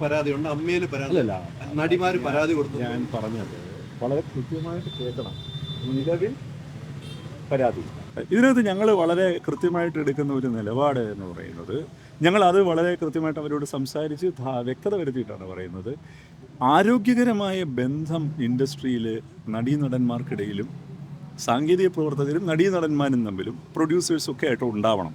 പരാതിയുണ്ട് അമ്മയിൽ പരാതി. നടിമാര് പരാതി കൊടുത്തു. ഞാൻ പറഞ്ഞത് വളരെ കൃത്യമായിട്ട് കേൾക്കണം. നിലവിൽ പരാതി. ഇതിനകത്ത് ഞങ്ങൾ വളരെ കൃത്യമായിട്ട് എടുക്കുന്ന ഒരു നിലപാട് എന്ന് പറയുന്നത് ഞങ്ങൾ അത് വളരെ കൃത്യമായിട്ട് അവരോട് സംസാരിച്ച് വ്യക്തത വരുത്തിയിട്ടാണ് പറയുന്നത്. ആരോഗ്യകരമായ ബന്ധം ഇൻഡസ്ട്രിയിൽ നടീനടന്മാർക്കിടയിലും സാങ്കേതിക പ്രവർത്തകരും നടീനടന്മാരും തമ്മിലും പ്രൊഡ്യൂസേഴ്സും ഒക്കെ ആയിട്ട് ഉണ്ടാവണം.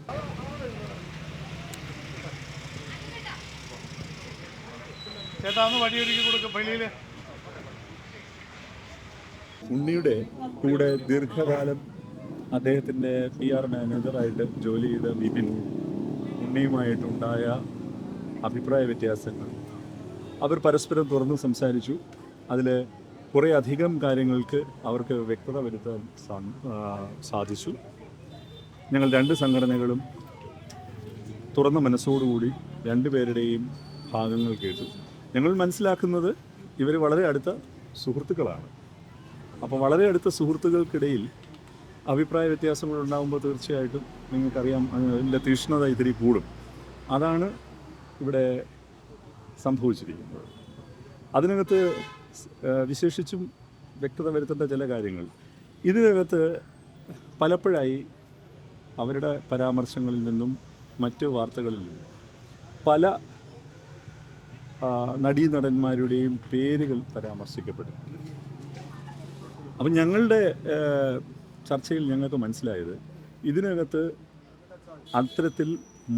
ഉണ്ണിയുടെ കൂടെ ദീർഘകാലം അദ്ദേഹത്തിന്റെ പി ആർ മാനേജറായിട്ട് ജോലി ചെയ്ത വിപിൻ ഉണ്ണിയുമായിട്ടുണ്ടായ അഭിപ്രായ വ്യത്യാസങ്ങൾ. അവർ പരസ്പരം തുറന്ന് സംസാരിച്ചു. അതിൽ കുറേ അധികം കാര്യങ്ങൾക്ക് അവർക്ക് വ്യക്തത വരുത്താൻ സാധിച്ചു. ഞങ്ങൾ രണ്ട് സംഘടനകളും തുറന്ന മനസ്സോടുകൂടി രണ്ടുപേരുടെയും ഭാഗങ്ങൾ കേട്ടു. ഞങ്ങൾ മനസ്സിലാക്കുന്നത് ഇവർ വളരെ അടുത്ത സുഹൃത്തുക്കളാണ്. അപ്പോൾ വളരെ അടുത്ത സുഹൃത്തുക്കൾക്കിടയിൽ അഭിപ്രായ വ്യത്യാസങ്ങൾ ഉണ്ടാകുമ്പോൾ തീർച്ചയായിട്ടും നിങ്ങൾക്കറിയാം അതിന്റെ തീക്ഷ്ണത ഇത്തിരി കൂടും. അതാണ് ഇവിടെ സംഭവിച്ചിരിക്കുന്നത്. അതിനകത്ത് വിശേഷിച്ചും വ്യക്തത വരുത്തേണ്ട ചില കാര്യങ്ങൾ. ഇതിനകത്ത് പലപ്പോഴായി അവരുടെ പരാമർശങ്ങളിൽ നിന്നും മറ്റ് വാർത്തകളിൽ നിന്നും പല നടീനടന്മാരുടെയും പേരുകൾ പരാമർശിക്കപ്പെടും അപ്പം ഞങ്ങളുടെ ചർച്ചയിൽ ഞങ്ങൾക്ക് മനസ്സിലായത് ഇതിനകത്ത് അത്തരത്തിൽ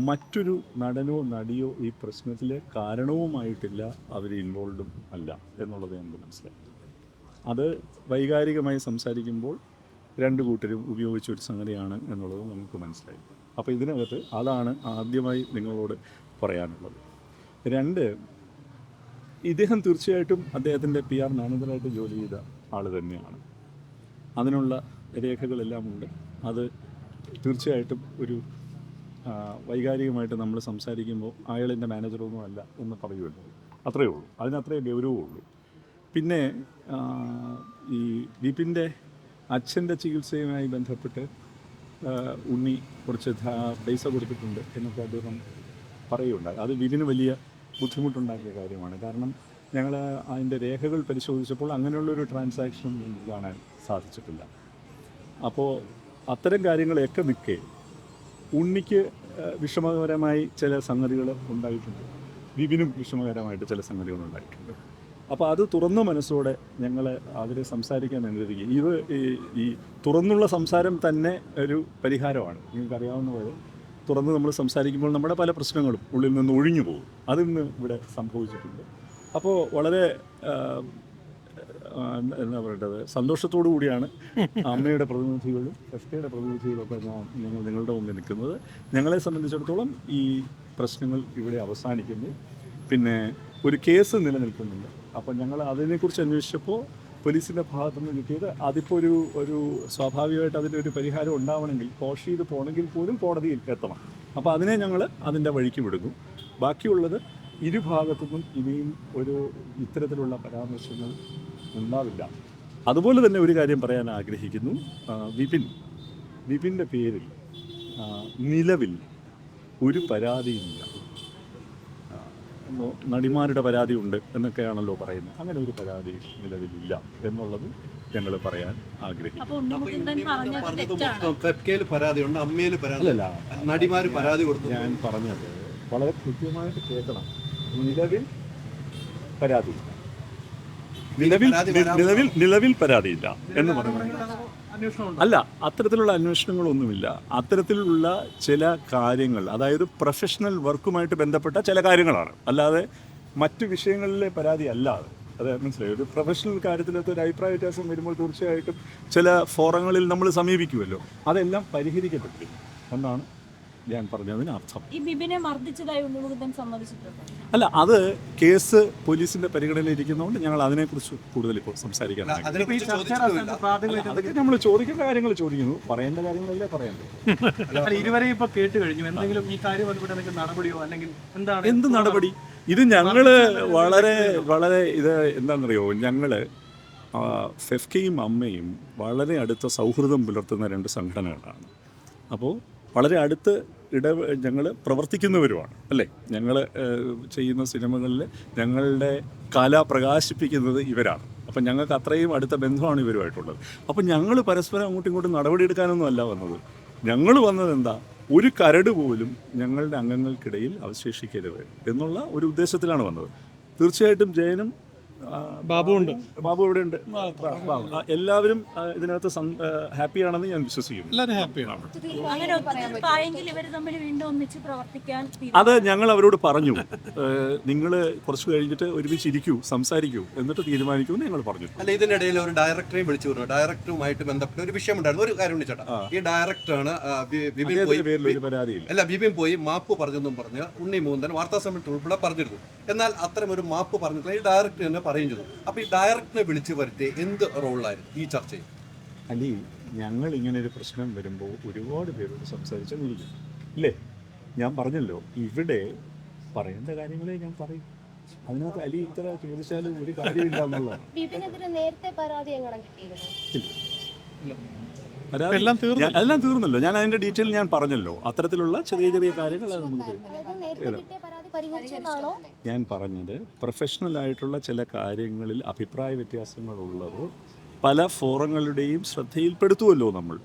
മറ്റൊരു നടനോ നടിയോ ഈ പ്രശ്നത്തിൽ കാരണവുമായിട്ടില്ല അവർ ഇൻവോൾവും അല്ല എന്നുള്ളത് ഞങ്ങൾക്ക് മനസ്സിലായി. അത് വൈകാരികമായി സംസാരിക്കുമ്പോൾ രണ്ട് കൂട്ടരും ഉപയോഗിച്ച ഒരു സംഗതിയാണ് എന്നുള്ളത് നമുക്ക് മനസ്സിലായി. അപ്പോൾ ഇതിനകത്ത് അതാണ് ആദ്യമായി നിങ്ങളോട് പറയാനുള്ളത്. രണ്ട് ഇദ്ദേഹം തീർച്ചയായിട്ടും അദ്ദേഹത്തിന്റെ പി ആർ മാനേജറായിട്ട് ജോലി ചെയ്ത ആൾ തന്നെയാണ്. അതിനുള്ള രേഖകളെല്ലാം ഉണ്ട് അത് തീർച്ചയായിട്ടും ഒരു വൈകാരികമായിട്ട് നമ്മൾ സംസാരിക്കുമ്പോൾ അയാൾ എന്റെ മാനേജറൊന്നും അല്ല എന്ന് പറയുമല്ലോ. അത്രയേ ഉള്ളൂ. അതിനത്രേ ഗൗരവമുള്ളൂ പിന്നെ ഈ വിപിന്റെ അച്ഛന്റെ ചികിത്സയുമായി ബന്ധപ്പെട്ട് ഉണ്ണി കുറച്ച് പൈസ കൊടുത്തിട്ടുണ്ട് എന്നൊക്കെ അദ്ദേഹം പറയുകയുണ്ടായി. അത് വിപിന് വലിയ ബുദ്ധിമുട്ടുണ്ടാക്കിയ കാര്യമാണ്. കാരണം ഞങ്ങൾ അതിന്റെ രേഖകൾ പരിശോധിച്ചപ്പോൾ അങ്ങനെയുള്ളൊരു ട്രാൻസാക്ഷൻ കാണാൻ സാധിച്ചിട്ടില്ല. അപ്പോൾ അത്തരം കാര്യങ്ങളെയൊക്കെ നിൽക്കെ ഉണ്ണിക്ക് വിഷമകരമായി ചില സംഗതികൾ ഉണ്ടായിട്ടുണ്ട്. വിപിനും വിഷമകരമായിട്ട് ചില സംഗതികൾ ഉണ്ടായിട്ടുണ്ട്. അപ്പോൾ അത് തുറന്ന മനസ്സോടെ ഞങ്ങൾ അതിൽ സംസാരിക്കാൻ അനുവദിക്കുക. ഇത് ഈ തുറന്നുള്ള സംസാരം തന്നെ ഒരു പരിഹാരമാണ്. നിങ്ങൾക്കറിയാവുന്ന പോലെ തുറന്ന് നമ്മൾ സംസാരിക്കുമ്പോൾ നമ്മുടെ പല പ്രശ്നങ്ങളും ഉള്ളിൽ നിന്ന് ഒഴിഞ്ഞു പോകും. അതിന്ന് ഇവിടെ സംഭവിച്ചിട്ടുണ്ട്. അപ്പോൾ വളരെ എന്താ പറയേണ്ടത്? സന്തോഷത്തോടു കൂടിയാണ് അമ്മയുടെ പ്രതിനിധികളും എഫ് കെയുടെ പ്രതിനിധികളൊക്കെ ഞങ്ങൾ നിങ്ങളുടെ മുമ്പിൽ നിൽക്കുന്നത്. ഞങ്ങളെ സംബന്ധിച്ചിടത്തോളം ഈ പ്രശ്നങ്ങൾ ഇവിടെ അവസാനിക്കുന്നു. പിന്നെ ഒരു കേസ് നിലനിൽക്കുന്നുണ്ട്. അപ്പോൾ ഞങ്ങൾ അതിനെക്കുറിച്ച് അന്വേഷിച്ചപ്പോൾ പോലീസിന്റെ ഭാഗത്തു നിന്ന് കിട്ടിയത് അതിപ്പോൾ ഒരു ഒരു സ്വാഭാവികമായിട്ട് അതിന്റെ ഒരു പരിഹാരം ഉണ്ടാവണമെങ്കിൽ കോഷ് ചെയ്ത് പോകണമെങ്കിൽ പോലും കോടതിയിൽ എത്തണം. അപ്പോൾ അതിനെ ഞങ്ങൾ അതിന്റെ വഴിക്ക് വിടുന്നു. ബാക്കിയുള്ളത് ഇരുഭാഗത്തുനിന്നും ഇനിയും ഒരു ഇത്തരത്തിലുള്ള പരാമർശങ്ങൾ ഉണ്ടാവില്ല. അതുപോലെ തന്നെ ഒരു കാര്യം പറയാൻ ആഗ്രഹിക്കുന്നു. വിപിൻ. വിപിന്റെ പേരിൽ നിലവിൽ ഒരു പരാതിയില്ല. നടിമാരുടെ പരാതി ഉണ്ട് എന്നൊക്കെയാണല്ലോ പറയുന്നത്. അങ്ങനെ ഒരു പരാതി നിലവിലില്ല എന്നുള്ളത് ഞങ്ങൾ പറയാൻ ആഗ്രഹിക്കുന്നു. പരാതിയുണ്ട് പരാതി അല്ലല്ല. നടിമാര് പരാതി കൊടുത്തു. ഞാൻ പറഞ്ഞത് വളരെ കൃത്യമായിട്ട് കേൾക്കണം. നിലവിൽ പരാതി നിലവിൽ നിലവിൽ നിലവിൽ പരാതിയില്ല എന്ന് പറയുന്നത് അന്വേഷണം അല്ല അത്തരത്തിലുള്ള അന്വേഷണങ്ങളൊന്നുമില്ല. അത്തരത്തിലുള്ള ചില കാര്യങ്ങൾ അതായത് പ്രൊഫഷണൽ വർക്കുമായിട്ട് ബന്ധപ്പെട്ട ചില കാര്യങ്ങളാണ്. അല്ലാതെ മറ്റു വിഷയങ്ങളിലെ പരാതി അല്ലാതെ. അത് മനസ്സിലായി? ഒരു പ്രൊഫഷണൽ കാര്യത്തിനകത്ത് ഒരു അഭിപ്രായ വ്യത്യാസം വരുമ്പോൾ തീർച്ചയായിട്ടും ചില ഫോറങ്ങളിൽ നമ്മൾ സമീപിക്കുമല്ലോ. അതെല്ലാം പരിഹരിക്കപ്പെട്ടിരിക്കും എന്നാണ് ഞാൻ പറഞ്ഞതിന് അർത്ഥം ഈ ബിബിനെ മർദ്ദിച്ചതായി ഉണ്ണിമുകുന്ദൻ സമ്മതിച്ചിട്ടുണ്ട്? അല്ല അത് കേസ് പോലീസിന്റെ പരിഗണനയിൽ ഇരിക്കുന്നതുകൊണ്ട് ഞങ്ങൾ അതിനെക്കുറിച്ച് കൂടുതൽ ഇപ്പോൾ സംസാരിക്കാൻ അതൊക്കെ നമ്മൾ ചോദിക്കുന്ന കാര്യങ്ങൾ ചോദിക്കുന്നു. പറയേണ്ട കാര്യങ്ങളല്ലേ പറയണ്ടേ. അല്ല ഇരുവരെ ഇപ്പൊ കേട്ട് കഴിഞ്ഞു. എന്തെങ്കിലും ഈ കാര്യം നടപടിയോ അല്ലെങ്കിൽ എന്താണ്? എന്ത് നടപടി? ഇത് ഞങ്ങൾ വളരെ വളരെ ഇത് എന്താണെന്നറിയോ? ഞങ്ങൾ ഫെഫ്കയും അമ്മയും വളരെ അടുത്ത സൗഹൃദം പുലർത്തുന്ന രണ്ട് സംഘടനകളാണ്. അപ്പോൾ വളരെ അടുത്ത് ഇട ഞങ്ങൾ പ്രവർത്തിക്കുന്നവരുമാണ് അല്ലേ? ഞങ്ങൾ ചെയ്യുന്ന സിനിമകളിൽ ഞങ്ങളുടെ കല പ്രകാശിപ്പിക്കുന്നത് ഇവരാണ്. അപ്പം ഞങ്ങൾക്ക് അത്രയും അടുത്ത ബന്ധമാണ് ഇവരുമായിട്ടുള്ളത്. അപ്പം ഞങ്ങൾ പരസ്പരം അങ്ങോട്ടും ഇങ്ങോട്ടും നടപടിയെടുക്കാനൊന്നും അല്ല വന്നത്. ഞങ്ങൾ വന്നത് എന്താ? ഒരു കരട് പോലും ഞങ്ങളുടെ അംഗങ്ങൾക്കിടയിൽ അവശേഷിക്കരുത് എന്നുള്ള ഒരു ഉദ്ദേശത്തിലാണ് വന്നത്. തീർച്ചയായിട്ടും ജയനും ബാബു ഉണ്ട്. ബാബു ഇവിടെ ഉണ്ട് എല്ലാവരും ഇതിനകത്ത് ഹാപ്പിയാണെന്ന് ഞാൻ വിശ്വസിക്കുന്നു. എല്ലാവരും ഹാപ്പിയാണ്. അങ്ങനെ ഒത്തുതീർപ്പായെങ്കിൽ ഇവർ തമ്മിൽ വീണ്ടും ഒന്നിച്ച് പ്രവർത്തിക്കാൻ അത് ഞങ്ങൾ അവരോട് പറഞ്ഞു. നിങ്ങൾ കുറച്ച് കഴിഞ്ഞിട്ട് ഒരുമിച്ച് ഇരിക്കൂ സംസാരിക്കൂ എന്നിട്ട് തീരുമാനിക്കൂ എന്ന് ഞങ്ങൾ പറഞ്ഞു. അല്ല ഇതിനിടയിൽ ഒരു ഡയറക്ടറെയും വിളിച്ചു പറഞ്ഞു. ഡയറക്ടറുമായിട്ട് ബന്ധപ്പെട്ട ഒരു വിഷയം ഉണ്ടായിരുന്നു. ഒരു കാര്യം വിളിച്ചേട്ടാ ഈ ഡയറക്ടറാണ് ആ, പോയി അല്ല ബിബിൻ പോയി മാപ്പ് പറഞ്ഞെന്നും പറഞ്ഞ് ഉണ്ണി മൂന്നൻ വാർത്താ സമ്മേളനത്തിൽ ഉൾപ്പെടെ പറഞ്ഞിരുന്നു. എന്നാൽ അത്തരം ഒരു മാപ്പ് പറഞ്ഞിട്ടില്ല. ഈ ഡയറക്ടർ തന്നെ പറയും ചെയ്തു. അപ്പൊ ഈ ഡയറക്ടറെ വിളിച്ചു വരുത്തി എന്ത് റോളിലായിരുന്നു ഈ ചർച്ചയിൽ അലി ഞങ്ങൾ ഇങ്ങനെ ഒരു പ്രശ്നം വരുമ്പോൾ ഒരുപാട് പേരോട് സംസാരിച്ചെന്നിരിക്കും ഇല്ലേ? ഞാൻ പറഞ്ഞല്ലോ ഇവിടെ പറയേണ്ട കാര്യങ്ങളെ ഞാൻ പറയും. അതിനകത്ത് അലി ഇത്ര ചോദിച്ചാലും ഒരു കാര്യമില്ല എന്നുള്ളതാണ്. എല്ലാം തീർന്നു. എല്ലാം തീർന്നല്ലോ. ഞാൻ അതിന്റെ ഡീറ്റെയിൽ ഞാൻ പറഞ്ഞല്ലോ. അത്തരത്തിലുള്ള ചെറിയ ചെറിയ കാര്യങ്ങൾ അത് നമുക്ക് പരിഹരിച്ചതാണോ ഞാൻ പറഞ്ഞത് പ്രൊഫഷണൽ ആയിട്ടുള്ള ചില കാര്യങ്ങളിൽ അഭിപ്രായ വ്യത്യാസങ്ങളുള്ളത് പല ഫോറങ്ങളുടെയും ശ്രദ്ധയിൽപ്പെടുത്തുമല്ലോ നമ്മൾ.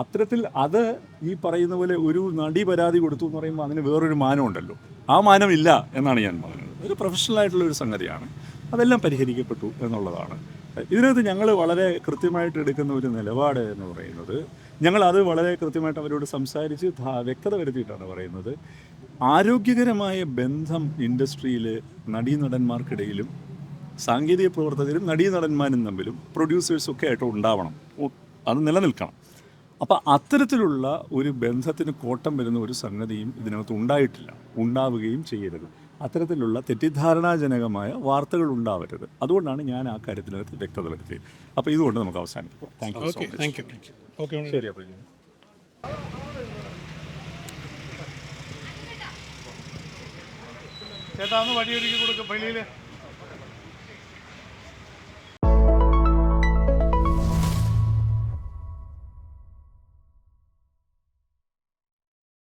അത്തരത്തിൽ അത് ഈ പറയുന്ന പോലെ ഒരു നടി പരാതി കൊടുത്തു എന്ന് പറയുമ്പോൾ അതിന് വേറൊരു മാനമുണ്ടല്ലോ ആ മാനം ഇല്ല എന്നാണ് ഞാൻ പറഞ്ഞത്. ഒരു പ്രൊഫഷണൽ ആയിട്ടുള്ള ഒരു സംഗതിയാണ്. അതെല്ലാം പരിഹരിക്കപ്പെട്ടു എന്നുള്ളതാണ്. ഇതിനകത്ത് ഞങ്ങൾ വളരെ കൃത്യമായിട്ട് എടുക്കുന്ന ഒരു നിലപാട് എന്ന് പറയുന്നത് ഞങ്ങൾ അത് വളരെ കൃത്യമായിട്ട് അവരോട് സംസാരിച്ച് വ്യക്തത വരുത്തിയിട്ടാണ് പറയുന്നത്. ആരോഗ്യകരമായ ബന്ധം ഇൻഡസ്ട്രിയിൽ നടീനടന്മാർക്കിടയിലും സാങ്കേതിക പ്രവർത്തകരും നടീനടന്മാരും തമ്മിലും പ്രൊഡ്യൂസേഴ്സും ഒക്കെ ആയിട്ട് ഉണ്ടാവണം. അത് നിലനിൽക്കണം. അപ്പോൾ അത്തരത്തിലുള്ള ഒരു ബന്ധത്തിന് കോട്ടം വരുന്ന ഒരു സംഗതിയും ഇതിനകത്ത് ഉണ്ടായിട്ടില്ല. ഉണ്ടാവുകയും ചെയ്യരുത്. അത്തരത്തിലുള്ള തെറ്റിദ്ധാരണാജനകമായ വാർത്തകൾ ഉണ്ടാവരുത്. അതുകൊണ്ടാണ് ഞാൻ ആ കാര്യത്തിനകത്ത് വ്യക്തത വരുത്തിയത്. അപ്പോൾ ഇതുകൊണ്ട് നമുക്ക് അവസാനിപ്പിക്കാം. Thank you so much thank you okay ശരി അപ്പോൾ ചേട്ടാ ഒന്ന് വഴിയൊരുക്കി കൊടുക്കും വെളിയിൽ